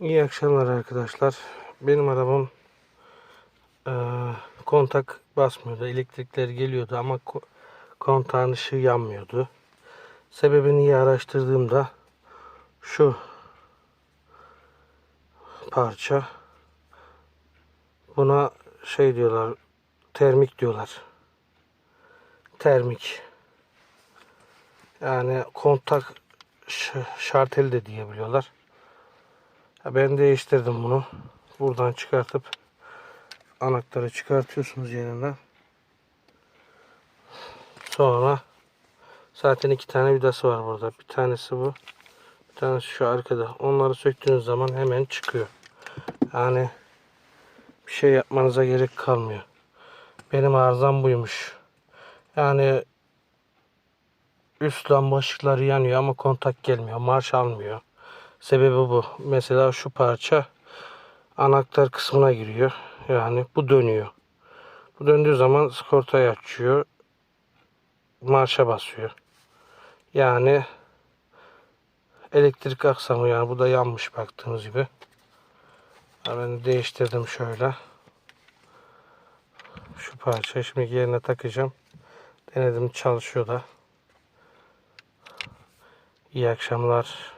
İyi akşamlar arkadaşlar. Benim arabam eee, kontak basmıyordu. Elektrikler geliyordu ama ko- kontağın ışığı yanmıyordu. Sebebini iyi araştırdığımda şu parça buna şey diyorlar termik diyorlar. Termik. Yani kontak şarteli de diyebiliyorlar. Ben değiştirdim bunu. Buradan çıkartıp anahtarı çıkartıyorsunuz yerinden. Sonra zaten iki tane vidası var burada. Bir tanesi bu. Bir tanesi şu arkada. Onları söktüğünüz zaman hemen çıkıyor. Yani bir şey yapmanıza gerek kalmıyor. Benim arızam buymuş. Yani üst lamba ışıkları yanıyor ama kontak gelmiyor. Marş almıyor. Sebebi bu. Mesela şu parça anahtar kısmına giriyor. Yani bu dönüyor. Bu döndüğü zaman skortayı açıyor. Marşa basıyor. Yani elektrik aksamı yani bu da yanmış baktığınız gibi. Ben değiştirdim şöyle. Şu parça şimdi yerine takacağım. Denedim çalışıyor da. İyi akşamlar.